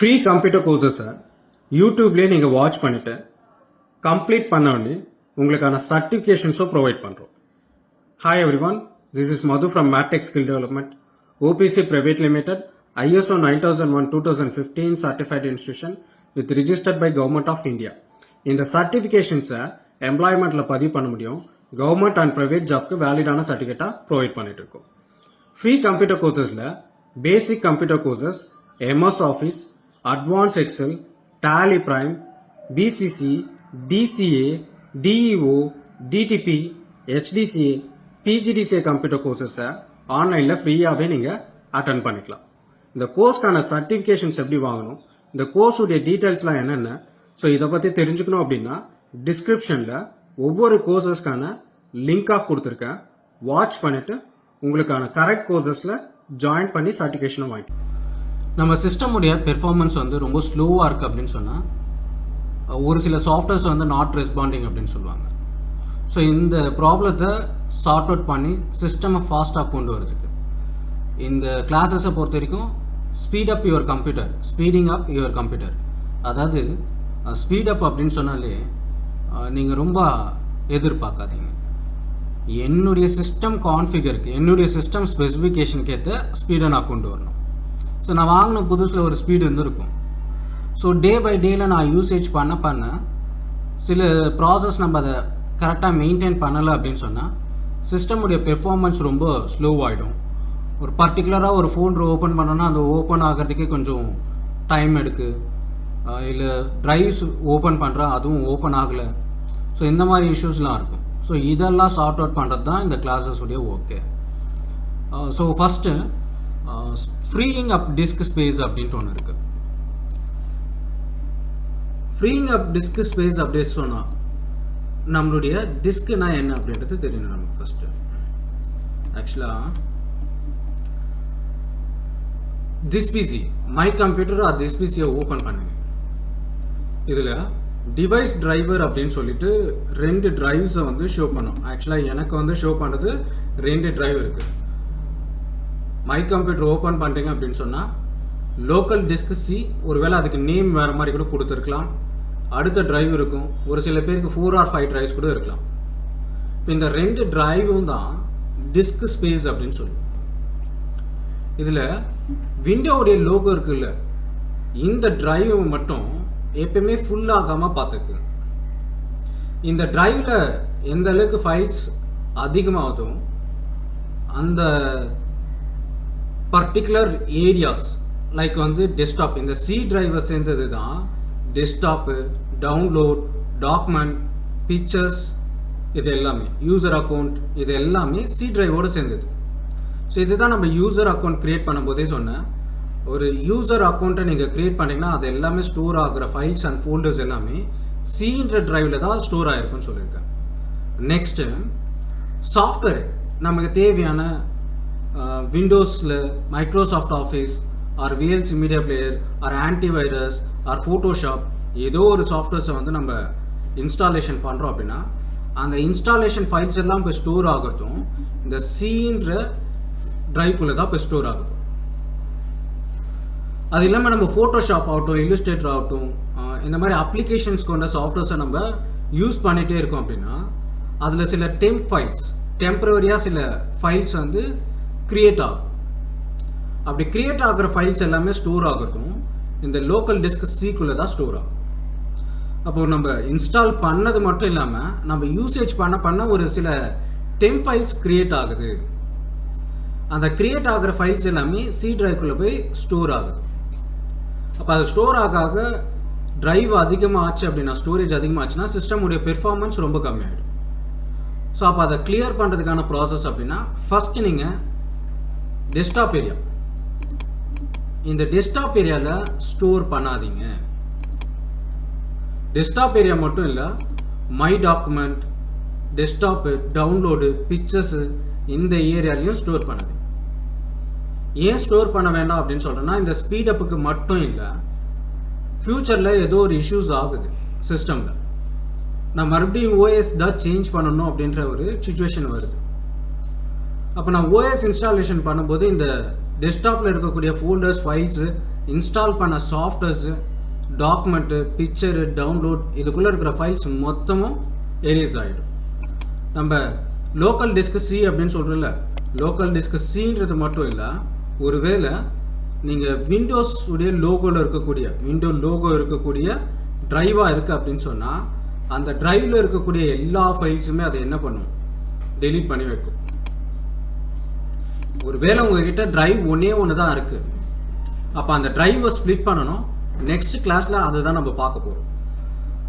Free computer கோர்சஸை யூடியூப்லேயே நீங்கள் watch பண்ணிவிட்டு complete பண்ண உடனே உங்களுக்கான சர்டிஃபிகேஷன்ஸும் ப்ரொவைட் பண்ணுறோம் hi everyone this is Madhu from Mattech skill development OPC private limited ISO nine thousand one two thousand fifteen certified institution with registered by government of India இந்த சர்டிஃபிகேஷன்ஸை எம்ப்ளாய்மெண்ட்டில் பதிவு பண்ண முடியும் கவர்மெண்ட் அண்ட் ப்ரைவேட் ஜாப்க்கு வேலிடான சர்டிஃபிகேட்டாக provide பண்ணிட்டு இருக்கோம் free computer கோர்சஸில் basic computer courses MS office advance excel Tally prime PCC DCA DEO DTP HDCA PGDCA computer கோர்சஸை ஆன்லைனில் ஃப்ரீயாகவே நீங்கள் அட்டன் பண்ணிக்கலாம். இந்த கோர்ஸ்க்கான சர்டிஃபிகேஷன்ஸ் எப்படி வாங்கணும் இந்த கோர்ஸுடைய டீட்டெயில்ஸ்லாம் என்னென்ன ஸோ இதை பற்றி தெரிஞ்சுக்கணும் அப்படின்னா டிஸ்கிரிப்ஷனில் ஒவ்வொரு கோர்சஸ்க்கான லிங்காக கொடுத்துருக்கேன். வாட்ச் பண்ணிவிட்டு உங்களுக்கான கரெக்ட் கோர்சஸில் ஜாயின் பண்ணி சர்டிஃபிகேஷனும் வாங்கிக்கலாம். நம்ம சிஸ்டமுடைய பெர்ஃபார்மன்ஸ் வந்து ரொம்ப ஸ்லோவாக இருக்குது அப்படின்னு சொன்னால் ஒரு சில சாஃப்ட்வேர்ஸ் வந்து நாட் ரெஸ்பாண்டிங் அப்படின்னு சொல்லுவாங்க. ஸோ இந்த ப்ராப்ளத்தை சார்ட் அவுட் பண்ணி சிஸ்டமை ஃபாஸ்ட்டாக கொண்டு வரதுக்கு இந்த கிளாஸஸை பொறுத்த வரைக்கும் speed up your computer speeding up your computer அதாவது ஸ்பீட் அப் அப்படின்னு சொன்னாலே நீங்கள் ரொம்ப எதிர்பார்க்காதீங்க. என்னுடைய சிஸ்டம் கான்ஃபிகருக்கு என்னுடைய சிஸ்டம் ஸ்பெசிஃபிகேஷனுக்கு ஏற்ற ஸ்பீடை நான் கொண்டு வரணும். ஸோ நான் வாங்கின புதுசில் ஒரு ஸ்பீடு இருந்திருக்கும். ஸோ டே பை டேயில் நான் யூசேஜ் பண்ண பண்ண சில ப்ராசஸ் நம்ம அதை கரெக்டாக மெயின்டைன் பண்ணலை அப்படின்னு சொன்னால் சிஸ்டமுடைய பெர்ஃபார்மன்ஸ் ரொம்ப ஸ்லோவாகிடும் ஒரு பர்டிகுலராக ஒரு ஃபோன் ஓப்பன் பண்ணோன்னா அது ஓப்பன் ஆகிறதுக்கே கொஞ்சம் டைம் எடுக்கு. இல்லை ட்ரைவ்ஸ் ஓப்பன் பண்ணுறா அதுவும் ஓப்பன் ஆகலை. ஸோ இந்த மாதிரி இஷ்யூஸ்லாம் இருக்கும். ஸோ இதெல்லாம் சார்ட் அவுட் பண்ணுறது தான் இந்த கிளாஸஸுடைய okay so first freeing up disk space அப்படின்ட்டு ஒன்று இருக்குது ஃப்ரீயிங் அப் டிஸ்க் ஸ்பேஸ் அப்படின்னு சொன்னால் நம்மளுடைய டிஸ்க்னா என்ன அப்படின்றது தெரியணும் நமக்கு ஃபஸ்ட்டு ஆக்சுவலாக this PC my computer or this பிசியை open பண்ணுங்க. இதில் டிவைஸ் டிரைவர் அப்படின்னு சொல்லிட்டு ரெண்டு டிரைவ்ஸை வந்து ஷோ பண்ணும். ஆக்சுவலாக எனக்கு வந்து ஷோ பண்ணுறது ரெண்டு டிரைவ் இருக்குது மை கம்ப்யூட்டர் ஓப்பன் பண்ணுறீங்க அப்படின்னு சொன்னால் லோக்கல் டிஸ்க் சி ஒருவேளை அதுக்கு நேம் வேறு மாதிரி கூட கொடுத்துருக்கலாம். அடுத்த டிரைவ் இருக்கும். ஒரு சில பேருக்கு ஃபோர் ஆர் ஃபைவ் ட்ரைவ்ஸ் கூட இருக்கலாம். இப்போ இந்த ரெண்டு டிரைவும் தான் டிஸ்க் ஸ்பேஸ் அப்படின்னு சொல்லுவோம். இதில் விண்டோவுடைய லோகோ இருக்குல்ல இந்த ட்ரைவை மட்டும் எப்பயுமே ஃபுல் ஆகாமல் பார்த்துக்கு இந்த டிரைவில் எந்த அளவுக்கு ஃபைல்ஸ் அதிகமாகுதோ அந்த பர்டிகுலர் ஏரியாஸ் லைக் வந்து டெஸ்க்டாப் இந்த சி டிரைவை சேர்ந்தது தான் டெஸ்க்டாப்பு டவுன்லோட் டாக்குமெண்ட் பிக்சர்ஸ் இது எல்லாமே. யூசர் அக்கௌண்ட் இது எல்லாமே சி டிரைவோடு சேர்ந்தது. ஸோ இதுதான் நம்ம யூசர் அக்கௌண்ட் க்ரியேட் பண்ணும்போதே சொன்னேன். ஒரு யூசர் அக்கௌண்ட்டை நீங்கள் க்ரியேட் பண்ணிங்கன்னா அது எல்லாமே ஸ்டோர் ஆகிற ஃபைல்ஸ் அண்ட் ஃபோல்டர்ஸ் எல்லாமே சின்ற டிரைவில் தான் ஸ்டோர் ஆகிருக்குன்னு சொல்லியிருக்கேன். நெக்ஸ்ட்டு சாஃப்ட்வேர் நமக்கு தேவையான விண்டோஸில் Microsoft office or VLC media player or antivirus or Photoshop ஏதோ ஒரு சாஃப்ட்வேர்ஸை வந்து நம்ம இன்ஸ்டாலேஷன் பண்ணுறோம் அப்படின்னா அந்த இன்ஸ்டாலேஷன் ஃபைல்ஸ் எல்லாம் இப்போ ஸ்டோர் ஆகிறதும் இந்த சீன்ற ட்ரைவ்குள்ளே தான் இப்போ ஸ்டோர் ஆகுது அது இல்லாமல் நம்ம ஃபோட்டோஷாப் ஆகட்டும் இல்லுஸ்ட்ரேட்டர் ஆகட்டும் இந்த மாதிரி அப்ளிகேஷன்ஸ் கொண்ட சாஃப்ட்வேர்ஸை நம்ம யூஸ் பண்ணிகிட்டே இருக்கோம் அப்படின்னா அதில் சில டெம்ப் ஃபைல்ஸ் டெம்பரவரியாக சில ஃபைல்ஸ் வந்து க்ரியேட் ஆகும். அப்படி க்ரியேட் ஆகிற ஃபைல்ஸ் எல்லாமே ஸ்டோர் ஆகிறதும் இந்த லோக்கல் டிஸ்க் சீக்குள்ளே தான் ஸ்டோர் ஆகும். அப்போ நம்ம இன்ஸ்டால் பண்ணது மட்டும் இல்லாமல் நம்ம யூசேஜ் பண்ண பண்ண ஒரு சில டெம் ஃபைல்ஸ் க்ரியேட் ஆகுது. அந்த க்ரியேட் ஆகிற ஃபைல்ஸ் எல்லாமே சி ட்ரைவ்குள்ளே போய் ஸ்டோர் ஆகுது. அப்போ அது ஸ்டோர் ஆக ஆக ட்ரைவ் அதிகமாக ஆச்சு அப்படின்னா ஸ்டோரேஜ் அதிகமாக ஆச்சுன்னா சிஸ்டமுடைய பெர்ஃபார்மன்ஸ் ரொம்ப கம்மியாகிடும் ஸோ அப்போ அதை கிளியர் பண்ணுறதுக்கான ப்ராசஸ் அப்படின்னா ஃபஸ்ட்டு நீங்கள் டெஸ்க்டாப் ஏரியா இந்த டெஸ்க்டாப் ஏரியாவில் ஸ்டோர் பண்ணாதீங்க. டெஸ்க்டாப் ஏரியா மட்டும் இல்லை my document desktop download pictures இந்த ஏரியாலையும் ஸ்டோர் பண்ணுது ஏன் ஸ்டோர் பண்ண வேண்டாம் அப்படின்னு சொல்கிறேன்னா இந்த ஸ்பீடப்புக்கு மட்டும் இல்லை ஃப்யூச்சரில் ஏதோ ஒரு இஷ்யூஸ் ஆகுது சிஸ்டமில் நான் மறுபடியும் ஓஎஸ் தான் சேஞ்ச் பண்ணணும் அப்படின்ற ஒரு சுச்சுவேஷன் வருது. அப்போ நான் ஓஎஸ் இன்ஸ்டாலேஷன் பண்ணும்போது இந்த டெஸ்க்டாப்பில் இருக்கக்கூடிய ஃபோல்டர்ஸ் ஃபைல்ஸு இன்ஸ்டால் பண்ண சாஃப்ட்வேர்ஸு டாக்குமெண்ட்டு பிக்சரு டவுன்லோட் இதுக்குள்ளே இருக்கிற ஃபைல்ஸ் மொத்தமும் எரேஸ் ஆகிடும் நம்ம லோக்கல் டிஸ்க் சி அப்படின்னு சொல்கிறோம்ல லோக்கல் டிஸ்க் சின்றது மட்டும் இல்லை ஒருவேளை நீங்கள் விண்டோஸ் உடைய லோகோவில் இருக்கக்கூடிய விண்டோ லோகோ இருக்கக்கூடிய ட்ரைவாக இருக்குது அப்படின்னு சொன்னால் அந்த ட்ரைவில் இருக்கக்கூடிய எல்லா ஃபைல்ஸுமே அதை என்ன பண்ணும்? டெலீட் பண்ணி வைக்கும். ஒருவேளை உங்ககிட்ட டிரைவ் ஒன்றே ஒன்று தான் இருக்குது அப்போ அந்த டிரைவை ஸ்ப்ளிட் பண்ணணும். நெக்ஸ்ட் கிளாஸில் அதை தான் நம்ம பார்க்க போகிறோம்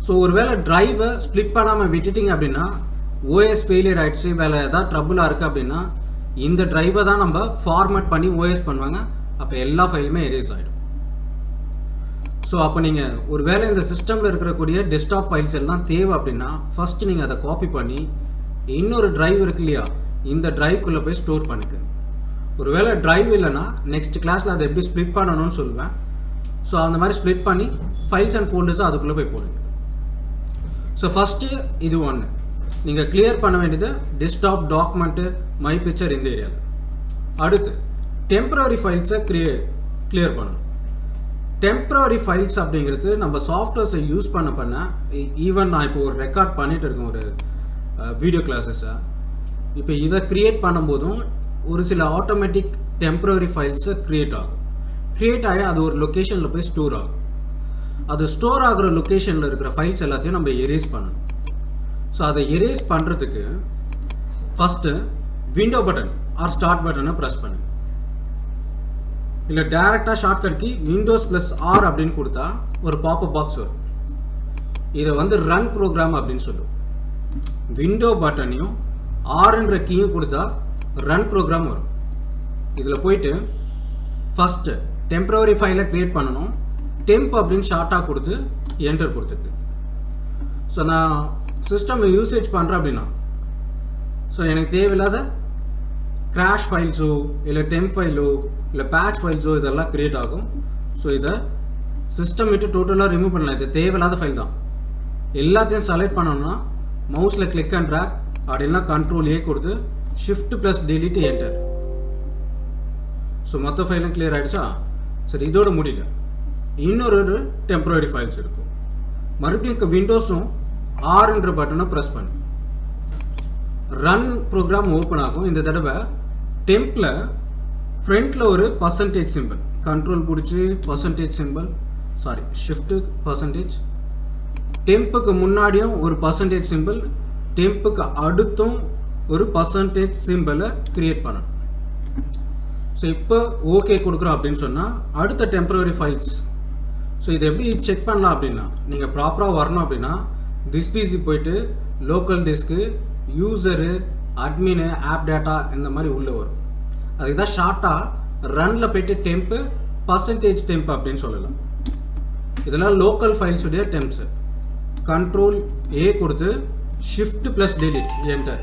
ஸோ ஒருவேளை டிரைவை ஸ்ப்ளிட் பண்ணாமல் விட்டுட்டிங்க அப்படின்னா ஓஎஸ் ஃபெயிலியர் ஆகிடுச்சு வேலை ஏதாவது ட்ரபுளாக இருக்குது அப்படின்னா இந்த டிரைவை தான் நம்ம ஃபார்மேட் பண்ணி ஓஎஸ் பண்ணுவாங்க. அப்போ எல்லா ஃபைலுமே எரேஸ் ஆகிடும் ஸோ அப்போ நீங்கள் ஒரு வேளை இந்த சிஸ்டமில் இருக்கக்கூடிய டெஸ்க்டாப் ஃபைல்ஸ் எல்லாம் தேவை அப்படின்னா ஃபஸ்ட்டு நீங்கள் அதை காப்பி பண்ணி இன்னொரு டிரைவ் இருக்கு இல்லையா இந்த டிரைவ்க்குள்ளே போய் ஸ்டோர் பண்ணிக்க ஒருவேளை டிரைவ் இல்லைன்னா நெக்ஸ்ட் கிளாஸில் அதை எப்படி ஸ்ப்ளிட் பண்ணணும்னு சொல்லுவேன். ஸோ அந்த மாதிரி ஸ்ப்ளிட் பண்ணி ஃபைல்ஸ் அண்ட் ஃபோல்டர்ஸை அதுக்குள்ளே போய் போடுங்க ஸோ ஃபஸ்ட்டு இது ஒன்று நீங்கள் கிளியர் பண்ண வேண்டியது டெஸ்க்டாப் டாக்குமெண்ட்டு மை பிக்சர் இந்த ஏரியாவில் அடுத்து டெம்பரரி ஃபைல்ஸை கிளியர் கிளியர் பண்ணணும். டெம்பரரி ஃபைல்ஸ் அப்படிங்கிறது நம்ம சாஃப்ட்வேர்ஸை யூஸ் பண்ண பண்ண ஈவன் நான் இப்போ ஒரு ரெக்கார்ட் பண்ணிகிட்டு இருக்கேன் ஒரு வீடியோ கிளாஸஸை இப்போ இதை க்ரியேட் பண்ணும்போதும் ஒரு சில ஆட்டோமேட்டிக் டெம்பரரி ஃபைல்ஸை க்ரியேட் ஆகும். க்ரியேட் ஆகி அது ஒரு லொக்கேஷனில் போய் ஸ்டோர் ஆகும். அது ஸ்டோர் ஆகிற லொக்கேஷனில் இருக்கிற ஃபைல்ஸ் எல்லாத்தையும் நம்ம எரேஸ் பண்ணணும். ஸோ அதை எரேஸ் பண்ணுறதுக்கு first window button or start பட்டனை ப்ரெஸ் பண்ணு. இல்லை டேரெக்டாக shortcut key windows plus R அப்படின்னு கொடுத்தா ஒரு பாப்பப் பாக்ஸ் வரும். இதை வந்து ரன் ப்ரோக்ராம் அப்படின்னு சொல்லும் விண்டோ பட்டனையும் ஆர்ன்ற கீயும் கொடுத்தா ரன் ப்ரோக்ராம் வரும். இதில் போயிட்டு ஃபஸ்ட்டு டெம்ப்ரவரி ஃபைலை க்ரியேட் பண்ணணும். டெம்ப் அப்படின்னு ஷார்ட்டாக கொடுத்து என்டர் கொடுத்துருக்கு ஸோ நான் சிஸ்டம் யூசேஜ் பண்ணுறேன் அப்படின்னா. ஸோ எனக்கு தேவையில்லாத கிராஷ் ஃபைல்ஸோ இல்லை டெம்ப் ஃபைலோ இல்லை பேட்ச் ஃபைல்ஸோ இதெல்லாம் க்ரியேட் ஆகும். ஸோ இதை சிஸ்டம் விட்டு டோட்டலாக ரிமூவ் பண்ணலாம். இது தேவையில்லாத ஃபைல் தான். எல்லாத்தையும் செலக்ட் பண்ணோம்னா மவுஸில் கிளிக் அண்ட் ட்ராக் அப்படின்னா கண்ட்ரோல் ஏ கொடுத்து shift plus delete enter so மொத்த ஃபைலும் கிளியர் ஆகிடுச்சா சரி இதோட முடியல. இன்னொரு டெம்பரரி ஃபைல்ஸ் இருக்கும். மறுபடியும் விண்டோஸும் ஆர்ன்ற பட்டனை ப்ரெஸ் பண்ணு. ரன் ப்ரோக்ராம் ஓப்பன் ஆகும். இந்த தடவை டெம்பில் ஃப்ரண்ட்டில் ஒரு பர்சன்டேஜ் சிம்பிள் கண்ட்ரோல் பிடிச்சி percentage symbol sorry shift percentage டெம்புக்கு முன்னாடியும் ஒரு பர்சன்டேஜ் சிம்பிள் டெம்புக்கு அடுத்தும் ஒரு பர்சன்டேஜ் சிம்பிளை கிரியேட் பண்ணணும். ஸோ இப்போ ஓகே கொடுக்குறோம் அப்படின்னு சொன்னால் அடுத்த டெம்பரரி ஃபைல்ஸ் ஸோ இதை எப்படி செக் பண்ணலாம் அப்படின்னா நீங்கள் ப்ராப்பராக வரணும் அப்படின்னா டிஸ்பிசி போயிட்டு local disk user admin app data இந்த மாதிரி உள்ளே வரும். அதுக்கு தான் ஷார்ட்டாக ரனில் போயிட்டு டெம்ப்பு பர்சன்டேஜ் டெம்ப் அப்படின்னு சொல்லலாம். இதெல்லாம் லோக்கல் ஃபைல்ஸுடைய டெம்ப்ஸு கண்ட்ரோல் ஏ கொடுத்து ஷிஃப்ட் ப்ளஸ் டெலிட் என்டர்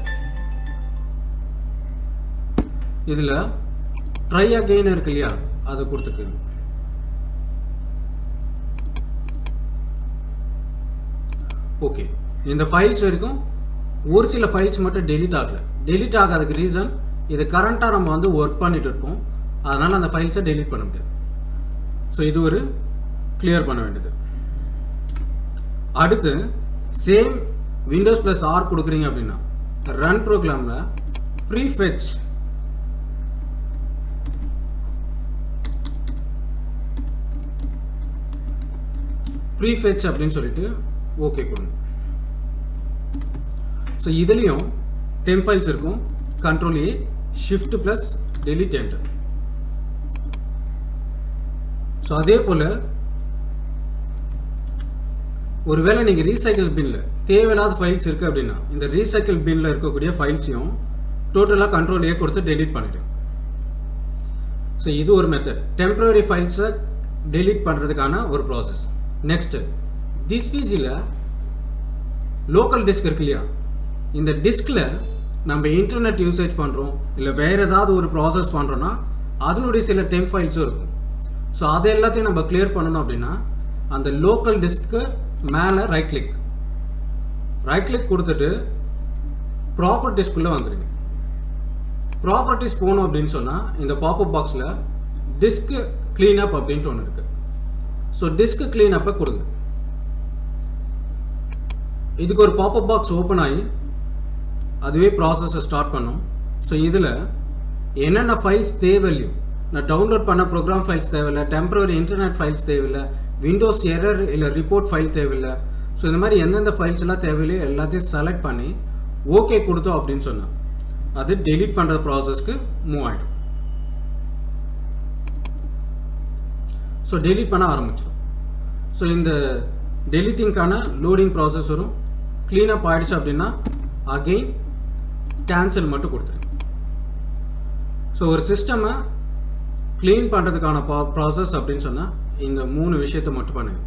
இதில் ட்ரை அகெயின் இருக்கு இல்லையா? அதை கொடுத்துக்குங்க ஓகே இந்த ஃபைல்ஸ் வரைக்கும் ஒரு சில ஃபைல்ஸ் மட்டும் டெலிட் ஆகலை. டெலிட் ஆகாதக்கு ரீசன் இது கரண்ட்டாக நம்ம வந்து ஒர்க் பண்ணிட்டு இருக்கோம் அதனால் அந்த ஃபைல்ஸை டெலிட் பண்ண முடியாது. ஸோ இது ஒரு கிளியர் பண்ண வேண்டியது. அடுத்து சேம் விண்டோஸ் ப்ளஸ் ஆர் கொடுக்குறீங்க அப்படின்னா ரன் ப்ரோக்ராமில் ப்ரீஃபெச் ப்ரீஃபெச் அப்படின்னு சொல்லிட்டு ஓகே கொடுங்க. ஸோ இதுலேயும் டெம் ஃபைல்ஸ் இருக்கும். Control A shift plus delete enter so அதே போல் ஒருவேளை நீங்கள் ரீசைக்கிள் பின்னில் தேவையில்லாத ஃபைல்ஸ் இருக்குது அப்படின்னா இந்த ரீசைக்கிள் பின்னில் இருக்கக்கூடிய ஃபைல்ஸையும் டோட்டலாக கண்ட்ரோல் ஏ கொடுத்து டெலிட் பண்ணிடுங்க ஸோ இது ஒரு மெத்தட் டெம்பரரி ஃபைல்ஸை டெலிட் பண்ணுறதுக்கான ஒரு ப்ராசஸ் நெக்ஸ்ட்டு டிஸ்பிசியில் லோக்கல் டிஸ்க் இருக்கு இல்லையா? இந்த டிஸ்கில் நம்ம இன்டர்நெட் யூசேஜ் பண்ணுறோம் இல்லை வேறு ஏதாவது ஒரு ப்ராசஸ் பண்ணுறோன்னா அதனுடைய சில டெம்ப் ஃபைல்ஸும் இருக்கும். ஸோ அதை எல்லாத்தையும் நம்ம கிளியர் பண்ணணும் அப்படின்னா அந்த லோக்கல் டிஸ்க்கு மேலே ரைட் கிளிக் ரைட் கிளிக் கொடுத்துட்டு ப்ராப்பர்ட்டிஸ்குள்ளே வந்துடுங்க ப்ராப்பர்ட்டிஸ் போகணும் அப்படின்னு சொன்னால் இந்த பாப்பப் பாக்ஸில் டிஸ்க்கு க்ளீனப் அப்படின்ட்டு ஒன்று இருக்குது ஸோ டிஸ்க் கிளீனப்பை கொடுங்க. இதுக்கு ஒரு பாப்பப் பாக்ஸ் ஓப்பன் ஆகி அதுவே ப்ராசஸை ஸ்டார்ட் பண்ணும். ஸோ இதில் என்னென்ன ஃபைல்ஸ் தேவையில்லையோ நான் டவுன்லோட் பண்ண ப்ரோக்ராம் ஃபைல்ஸ் தேவையில்லை டெம்பரரி இன்டர்நெட் ஃபைல்ஸ் தேவையில்லை விண்டோஸ் எரர் இல்லை ரிப்போர்ட் ஃபைல் தேவையில்லை. ஸோ இந்த மாதிரி எந்தெந்த ஃபைல்ஸ் எல்லாம் தேவையில்லையோ எல்லாத்தையும் செலக்ட் பண்ணி ஓகே கொடுத்தோம் அப்படின்னு சொன்னேன் அது டெலீட் பண்ணுற ப்ராசஸ்க்கு மூவ் ஆகிடும் ஸோ டெலிட் பண்ண ஆரம்பிச்சிடும் ஸோ இந்த டெலிட்டிங்க்கான லோடிங் ப்ராசஸ் வரும். க்ளீனப் ஆகிடுச்சு அப்படின்னா அகெயின் கேன்சல் மட்டும் கொடுத்துருங்க ஸோ ஒரு சிஸ்டமை க்ளீன் பண்ணுறதுக்கான ப்ராசஸ் அப்படின்னு சொன்னால் இந்த மூணு விஷயத்தை மட்டும் பண்ணுங்க.